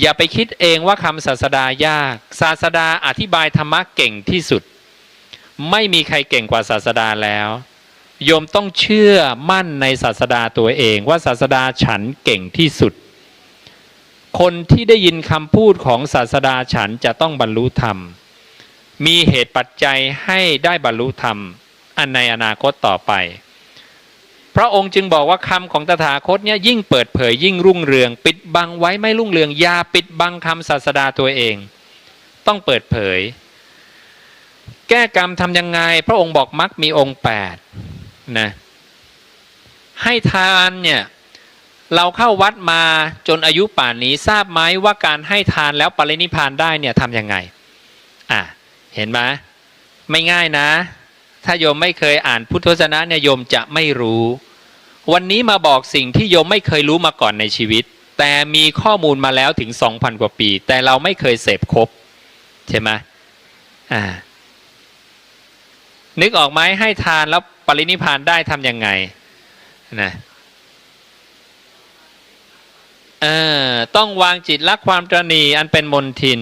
อย่าไปคิดเองว่าคำศาสดายาก ศาสดาอธิบายธรรมะเก่งที่สุด ไม่มีใครเก่งกว่าศาสดาแล้วโยมต้องเชื่อมั่นในศาสดาตัวเองว่าศาสดาฉันเก่งที่สุด คนที่ได้ยินคำพูดของศาสดาฉันจะต้องบรรลุธรรม มีเหตุปัจจัยให้ได้บรรลุธรรม อันในอนาคตต่อไป พระองค์จึงบอกว่าคำของตถาคตเนี่ยยิ่งเปิดเผยยิ่งรุ่งเรือง ปิดบังไว้ไม่รุ่งเรืองอย่าปิดบังคำศาสดาตัวเอง ต้องเปิดเผย แก้กรรมทำยังไง พระองค์บอกมักมีองค์แปดนะให้ทานเนี่ยเราเข้าวัดมาจนอายุป่านนี้ทราบไหมว่าการให้ทานแล้วปรินิพานได้เนี่ยทำยังไง อะ เห็นไหมไม่ง่ายนะ ถ้าโยมไม่เคยอ่านพุทธวจนะเนี่ยโยมจะไม่รู้ วันนี้มาบอกสิ่งที่โยมไม่เคยรู้มาก่อนในชีวิต แต่มีข้อมูลมาแล้วถึง 2,000 กว่าปี แต่เราไม่เคยเสพครบใช่ไหมอ่านึกออกไหมให้ทานแล้วปรินิพพานได้ทำยังไงนะเออต้องวางจิตละความตรณีอันเป็นมนทิน